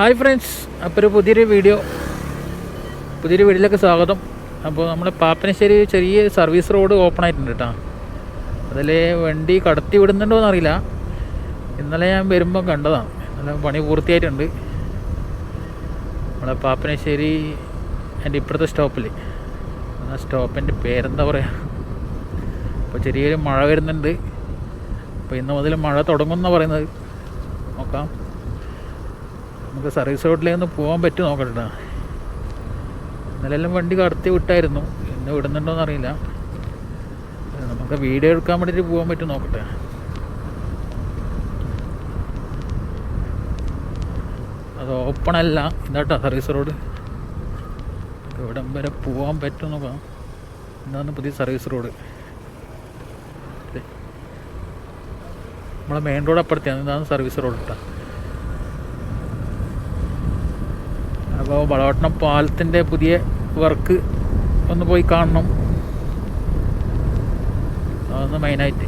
Hi friends അപ്പോൾ ഒരു പുതിയൊരു വീഡിയോ പുതിയൊരു വീഡിയോയിലേക്ക് സ്വാഗതം. അപ്പോൾ നമ്മുടെ പാപ്പനശ്ശേരി ചെറിയ സർവീസ് റോഡ് ഓപ്പൺ ആയിട്ടുണ്ട് കേട്ടോ അതിൽ വണ്ടി കടത്തി വിടുന്നുണ്ടോ എന്നറിയില്ല. ഇന്നലെ ഞാൻ വരുമ്പോൾ കണ്ടതാണ് ഇന്നലെ പണി പൂർത്തിയായിട്ടുണ്ട്. നമ്മുടെ പാപ്പനശ്ശേരി എന്റെ ഇപ്പുറത്തെ സ്റ്റോപ്പിൽ ആ സ്റ്റോപ്പിന്റെ പേരെന്താ പറയുക അപ്പോൾ ചെറിയൊരു മഴ വരുന്നുണ്ട്. അപ്പോൾ ഇന്ന് മുതൽ മഴ തുടങ്ങുമെന്നാണ് പറയുന്നത്. നോക്കാം. നമുക്ക് സർവീസ് റോഡിലേക്കൊന്ന് പോകാൻ പറ്റും നോക്കട്ടെ. ഇന്നലെല്ലാം വണ്ടി കടത്തി വിട്ടായിരുന്നു. ഇന്ന് വിടുന്നുണ്ടോയെന്ന് അറിയില്ല നമുക്ക് വീഡിയോ എടുക്കാൻ വേണ്ടിയിട്ട് പോകാൻ പറ്റും നോക്കട്ടെ. അത് ഓപ്പൺ അല്ല. ഇതാട്ടോ സർവീസ് റോഡ് ഇവിടം വരെ പോകാൻ പറ്റും നോക്കാം. ഇതാണ് പുതിയ സർവീസ് റോഡ് നമ്മളെ മെയിൻ റോഡ് അപ്പുറത്തെയാണ്. ഇതാണ് സർവീസ് റോഡ് കേട്ടോ അപ്പോൾ വളവട്ടണം പാലത്തിന്റെ പുതിയ വർക്ക് ഒന്ന് പോയി കാണണം. അതൊന്ന് മെയിനായിട്ട്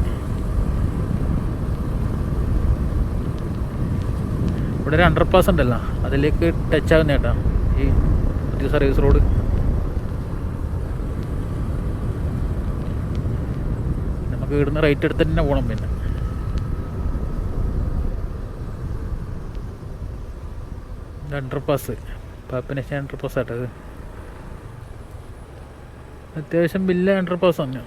ഇവിടെ ഒരു അണ്ടർ പാസ് ഉണ്ടല്ലോ. അതിലേക്ക് ടച്ച് ആകുന്ന കേട്ടോ. ഈ പുതിയ സർവീസ് റോഡ് നമുക്ക് ഇവിടുന്ന് റൈറ്റ് എടുത്ത് തന്നെ പോകണം പിന്നെ. Underpass Pappinisseri underpass ആട്ടത് അത്യാവശ്യം ബില്ല് അണ്ടർ പാസ് തന്നെ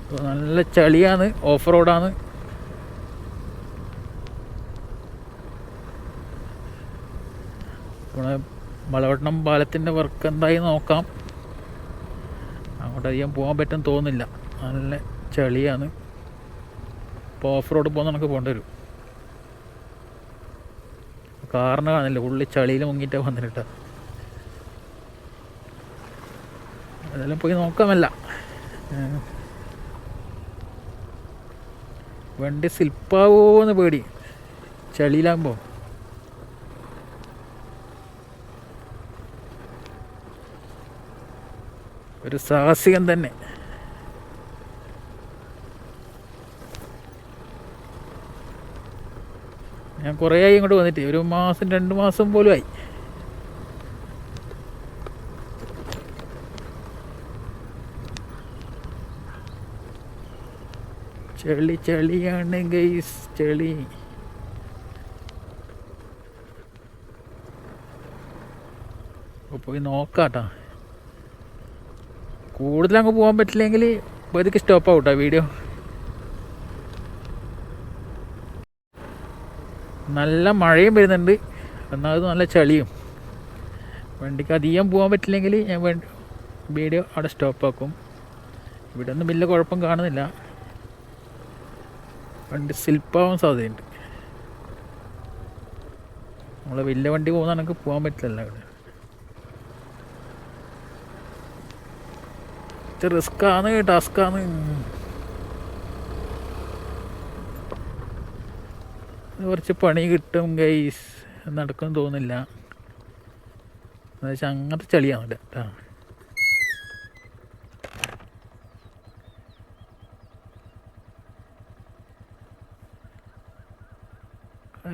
അപ്പോൾ നല്ല ചളിയാണ് ഓഫ് റോഡാണ് നമ്മളെ വളവട്ടണം പാലത്തിന്റെ വർക്ക് എന്തായി നോക്കാം. അങ്ങോട്ട് അധികം പോകാൻ പറ്റും തോന്നുന്നില്ല. നല്ല ചളിയാണ്. ഇപ്പോൾ ഓഫ് റോഡ് പോകുന്ന നമുക്ക് പോകേണ്ടി വരും. കാറിന് കാണില്ല ഉള്ളി ചളിയിൽ മുങ്ങിയിട്ട് വന്നിട്ട് അതെല്ലാം പോയി നോക്കാമല്ല. വണ്ടി വണ്ടി സ്ലിപ്പാവോന്ന് പേടി. ചളിയിലാകുമ്പോൾ ഒരു സാഹസികം തന്നെ. ഞാൻ കുറേ ആയി ഇങ്ങോട്ട് വന്നിട്ട്. ഒരു മാസം രണ്ട് മാസം പോലും ആയി. ചെളി ചെളിയാണ് ഗൈസ് ചെളി. പോയി നോക്കാട്ടാ. കൂടുതൽ അങ്ങ് പോകാൻ പറ്റില്ലെങ്കിൽ പതുക്കെ സ്റ്റോപ്പ് ആവട്ടോ വീഡിയോ നല്ല മഴയും വരുന്നുണ്ട്. എന്നാൽ അത് നല്ല ചളിയും. വണ്ടിക്ക് അധികം പോകാൻ പറ്റില്ലെങ്കിൽ ഞാൻ വീഡിയോ അവിടെ സ്റ്റോപ്പ് ആക്കും. ഇവിടെ ഒന്നും വലിയ കുഴപ്പം കാണുന്നില്ല. വണ്ടി സ്ലിപ്പാവാൻ സാധ്യതയുണ്ട്. നമ്മളെ വലിയ വണ്ടി പോകുന്ന പോകാൻ പറ്റില്ലല്ലോ ഇവിടെ റിസ്ക് ആണ് ടാസ്ക് ആണ് കുറച്ച് പണി കിട്ടും ഗൈസ് നടക്കും തോന്നില്ല എന്നുവെച്ചാൽ അങ്ങനത്തെ ചളിയാണില്ല കേട്ടോ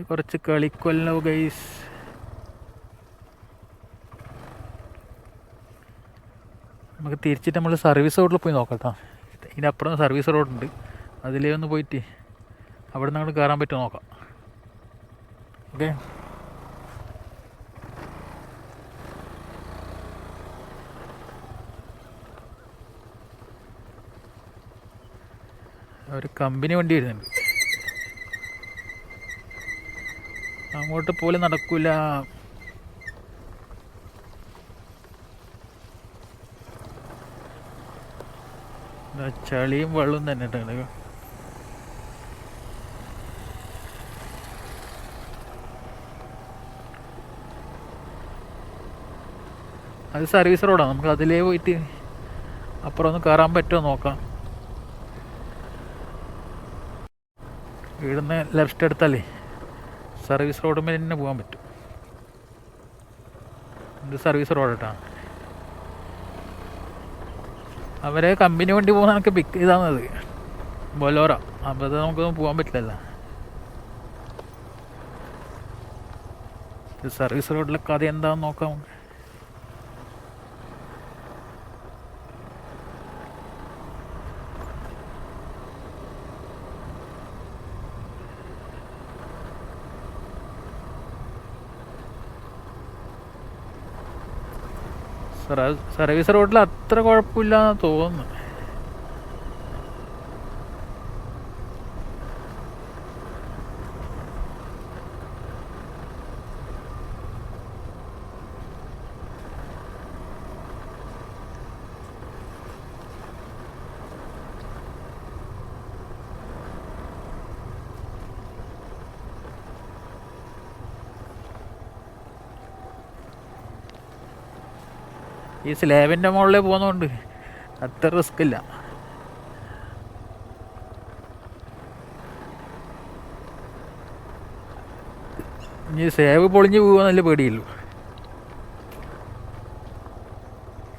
കുറച്ച് കളിക്കൊല്ലോ ഗൈസ് നമുക്ക് തിരിച്ചിട്ട് നമ്മൾ സർവീസ് റോഡിൽ പോയി നോക്കട്ടോ. അപ്പുറം സർവീസ് റോഡുണ്ട് അതിലേ ഒന്ന് പോയിട്ട് അവിടെ നിന്ന് അങ്ങോട്ട് കയറാൻ പറ്റുമോ നോക്കാം. ഓക്കെ ഒരു കമ്പനി വണ്ടി വരുന്നുണ്ട്. അങ്ങോട്ട് പോലും നടക്കൂല. ചളിയും വെള്ളവും തന്നെ ഉണ്ട് അത് സർവീസ് റോഡാണ് നമുക്ക് അതിലേ പോയിട്ട് അപ്പുറം ഒന്ന് കയറാൻ പറ്റുമോ നോക്കാം. ഇവിടുന്ന് ലെഫ്റ്റ് എടുത്താലേ സർവീസ് റോഡ് മേലെ തന്നെ പോകാൻ പറ്റും. ഇത് സർവീസ് റോഡ് കേട്ടോ അവരെ കമ്പനി വണ്ടി പോകുന്ന എനിക്ക് പിക്ക് ചെയ്താന്നത് ബൊലോറ. അപ്പോൾ അത് നമുക്കൊന്നും പോകാൻ പറ്റില്ലല്ലോ. സർവീസ് റോഡിലെ കഥ എന്താണെന്ന് നോക്കാം. നമുക്ക് സർവീസ് റോഡിൽ അത്ര കുഴപ്പമില്ലാന്ന് തോന്നുന്നു. ഈ സ്ലാബിന്റെ മുകളിൽ പോകുന്നതുകൊണ്ട് അത്ര റിസ്ക് ഇല്ല. ഇനി സേവ് പൊളിഞ്ഞ് പോകുന്നല്ല പേടിയുള്ളൂ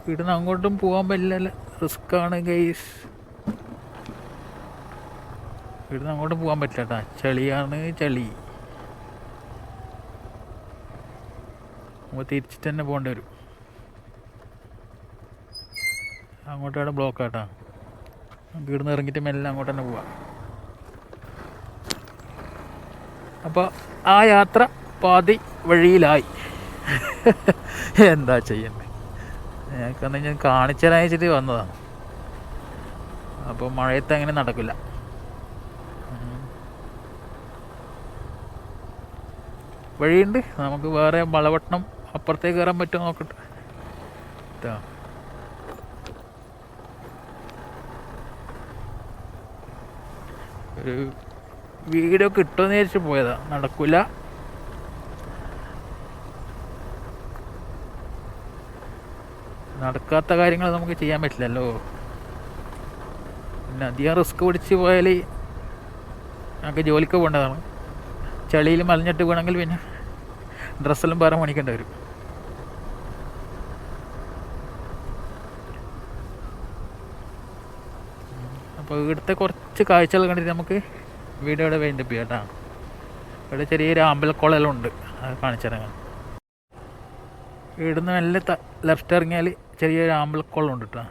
ഇവിടുന്ന് അങ്ങോട്ടും പോകാൻ പറ്റില്ല റിസ്ക്കാണ് ഗൈസ് ഇവിടുന്ന് അങ്ങോട്ടും പോകാൻ പറ്റില്ല കേട്ടോ ചളിയാണ് ചളി. നമുക്ക് തിരിച്ചിട്ട് തന്നെ പോകേണ്ടി വരും. അങ്ങോട്ടാണ് ബ്ലോക്ക് ആട്ടാ വീട് ഇവിടുന്ന് ഇറങ്ങിയിട്ട് മെല്ലെ അങ്ങോട്ട് തന്നെ പോവാം. അപ്പോൾ ആ യാത്ര പാതി വഴിയിലായി. എന്താ ചെയ്യണ്ടേ? ഞങ്ങൾക്കെന്ന് ഞാൻ കാണിച്ചു തരാൻ വെച്ചിട്ട് വന്നതാണ്. അപ്പോൾ മഴയത്ത് അങ്ങനെ നടക്കില്ല. വഴിയുണ്ട്. നമുക്ക് വേറെ വളവട്ടണം. അപ്പുറത്തേക്ക് കയറാൻ പറ്റുമോ നോക്കട്ടെ. ഇതാ ഒരു വീഡിയോ കിട്ടുമെന്ന് വിചാരിച്ച് പോയതാ. നടക്കൂല. നടക്കാത്ത കാര്യങ്ങൾ നമുക്ക് ചെയ്യാൻ പറ്റില്ലല്ലോ. പിന്നെ അധികം റിസ്ക് പിടിച്ച് പോയാൽ ഞങ്ങൾക്ക് ജോലിക്ക് പോകേണ്ടതാണ്. ചളിയിൽ മലഞ്ഞിട്ട് വേണമെങ്കിൽ പിന്നെ ഡ്രസ്സെല്ലാം വേറെ മണിക്കേണ്ടി വരും. അപ്പോൾ ഇവിടുത്തെ കുറച്ച് കാഴ്ചകൾ കണ്ടിട്ട് നമുക്ക് വീഡിയോയുടെ വേണ്ടി കേട്ടോ. ഇവിടെ ചെറിയൊരു അമ്പലക്കുളമെല്ലാം ഉണ്ട് അത് കാണിച്ചിറങ്ങാം ഇവിടുന്ന് നല്ല ലെഫ്റ്റ് ഇറങ്ങിയാൽ ചെറിയൊരു അമ്പലക്കുളം ഉണ്ട് കേട്ടോ.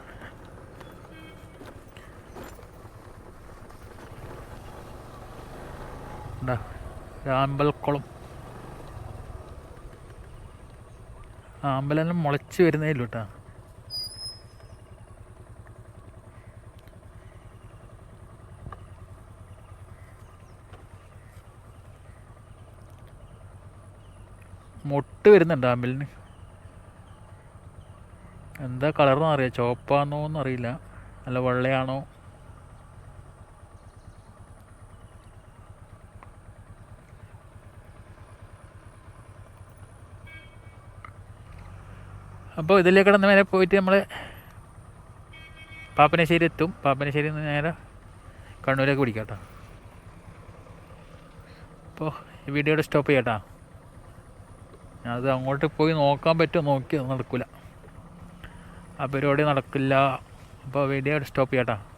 ഉണ്ടാ ആമ്പലെല്ലാം മുളച്ച് വരുന്നേ ഇല്ല കേട്ടോ. മൊട്ട് വരുന്നുണ്ട് അമ്പലിന് എന്താ കളർന്ന് അറിയാം. ചോപ്പാന്നോ എന്നറിയില്ല അല്ല വെള്ളയാണോ? അപ്പോൾ ഇതിലേക്ക് കിടന്ന് നേരെ പോയിട്ട് നമ്മൾ പാപ്പനശ്ശേരി എത്തും. പാപ്പനശ്ശേരി നിന്ന് നേരെ കണ്ണൂരേക്ക് പിടിക്കാം കേട്ടോ. അപ്പോൾ ഈ വീഡിയോയുടെ സ്റ്റോപ്പ് ചെയ്യാം കേട്ടോ. അത് അങ്ങോട്ട് പോയി നോക്കാൻ പറ്റുമോ നോക്കി നടക്കില്ല ആ പരിപാടി നടക്കില്ല. അപ്പോൾ വീഡിയോ സ്റ്റോപ്പ് ചെയ്യാം കേട്ടോ